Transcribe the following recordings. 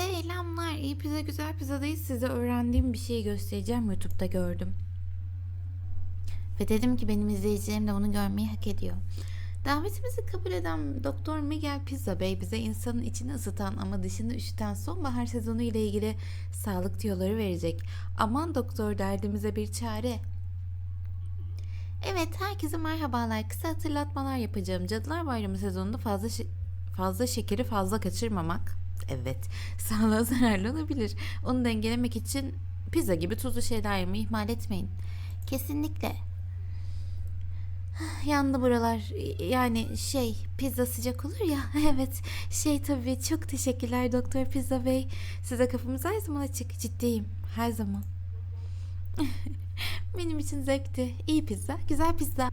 Selamlar. İyi pizza güzel pizzadayız. Size öğrendiğim bir şeyi göstereceğim. YouTube'da gördüm. Ve dedim ki benim izleyicilerim de bunu görmeyi hak ediyor. Davetimizi kabul eden Doktor Miguel Pizza Bey bize insanın içini ısıtan ama dışını üşüten sonbahar sezonu ile ilgili sağlık tüyoları verecek. Aman doktor derdimize bir çare. Evet, herkese merhabalar. Kısa hatırlatmalar yapacağım. Cadılar Bayramı sezonunda fazla fazla şekeri fazla kaçırmamak. Evet, sağlığa zararlı olabilir. Onu dengelemek için pizza gibi tuzlu şeyler yemeyi ihmal etmeyin. Kesinlikle. Yandı buralar. Yani şey, pizza sıcak olur ya. Evet, şey tabii. Çok teşekkürler Doktor Pizza Bey. Size kapımız her zaman açık. Ciddiyim. Her zaman. Benim için zevkti. İyi pizza, güzel pizza.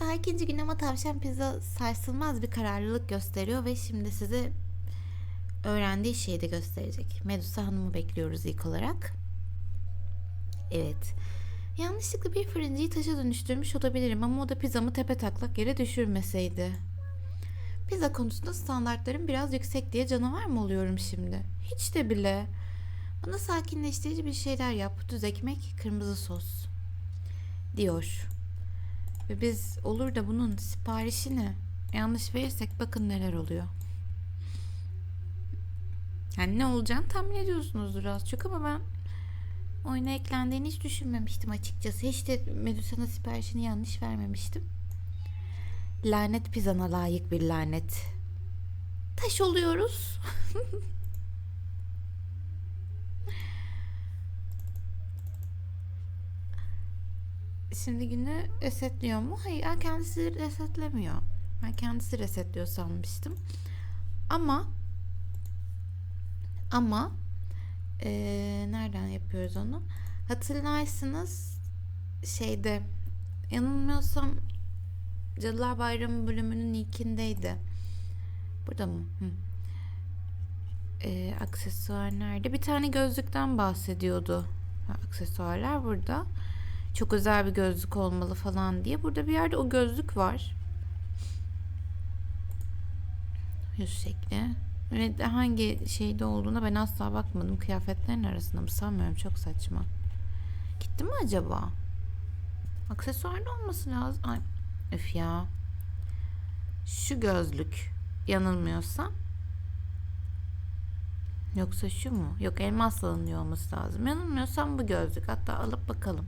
Daha ikinci gün ama tavşan pizza sarsılmaz bir kararlılık gösteriyor ve şimdi size öğrendiği şeyi de gösterecek. Medusa Hanım'ı bekliyoruz ilk olarak. Evet. Yanlışlıkla bir fırıncıyı taşa dönüştürmüş olabilirim ama o da pizzamı tepe taklak yere düşürmeseydi. Pizza konusunda standartlarım biraz yüksek diye canavar mı oluyorum şimdi? Hiç de bile. Bana sakinleştirici bir şeyler yap. Düz ekmek, kırmızı sos. Diyor. Ve biz olur da bunun siparişini yanlış verirsek bakın neler oluyor. Yani ne olacağını tahmin ediyorsunuzdur az çok ama ben oyuna eklendiğini hiç düşünmemiştim açıkçası. Hiç de Medusa'nın siparişini yanlış vermemiştim. Lanet pizzana layık bir lanet. Taş oluyoruz. Şimdi günü resetliyor mu? Hayır, ha, kendisi resetlemiyor. Ben kendisi resetliyor sanmıştım. Ama ama eee, nereden yapıyoruz onu? Hatırlarsınız şeyde yanılmıyorsam Cadılar Bayramı bölümünün ilkindeydi. Burada mı? Hı. Eee, aksesuar nerede? Bir tane gözlükten bahsediyordu. Aksesuarlar burada. Çok özel bir gözlük olmalı falan diye. Burada bir yerde o gözlük var. Yüz şekli. Ve de hangi şeyde olduğuna ben asla bakmadım. Kıyafetlerin arasında mı sanmıyorum. Çok saçma. Gitti mi acaba? Aksesuarda olması lazım. Ay, öf ya. Şu gözlük. Yanılmıyorsam. Yoksa şu mu? Yok elmas alınıyor olması lazım. Yanılmıyorsam bu gözlük. Hatta alıp bakalım.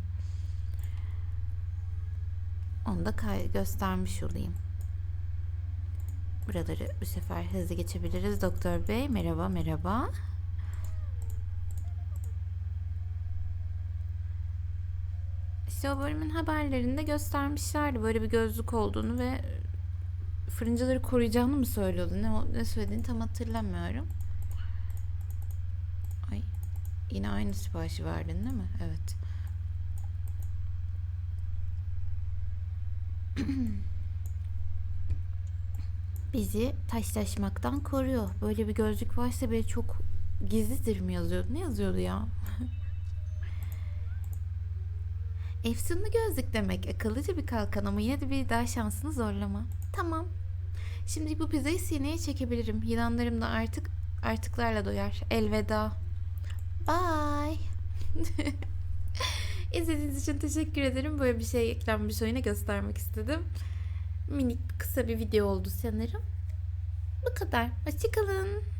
Onu da göstermiş olayım. Buraları bu sefer hızlı geçebiliriz. Doktor Bey merhaba merhaba. İşte o bölümün haberlerinde göstermişlerdi böyle bir gözlük olduğunu ve fırıncıları koruyacağını mı söylüyordu? Ne, ne söylediğini tam hatırlamıyorum. Ay yine aynı siparişi verdin değil mi? Evet. bizi taşlaşmaktan koruyor. Böyle bir gözlük varsa böyle çok gizlidir mi yazıyordu? Ne yazıyordu ya? Efsunlu gözlük demek. Akıllıca bir kalkan ama yine de bir daha şansını zorlama. Tamam. Şimdi bu pizzayı sineye çekebilirim. Yılanlarım da artık artıklarla doyar. Elveda. Bye. İzlediğiniz için teşekkür ederim. Böyle bir şey eklenmiş oyuna göstermek istedim. Minik kısa bir video oldu sanırım. Bu kadar. Hoşçakalın.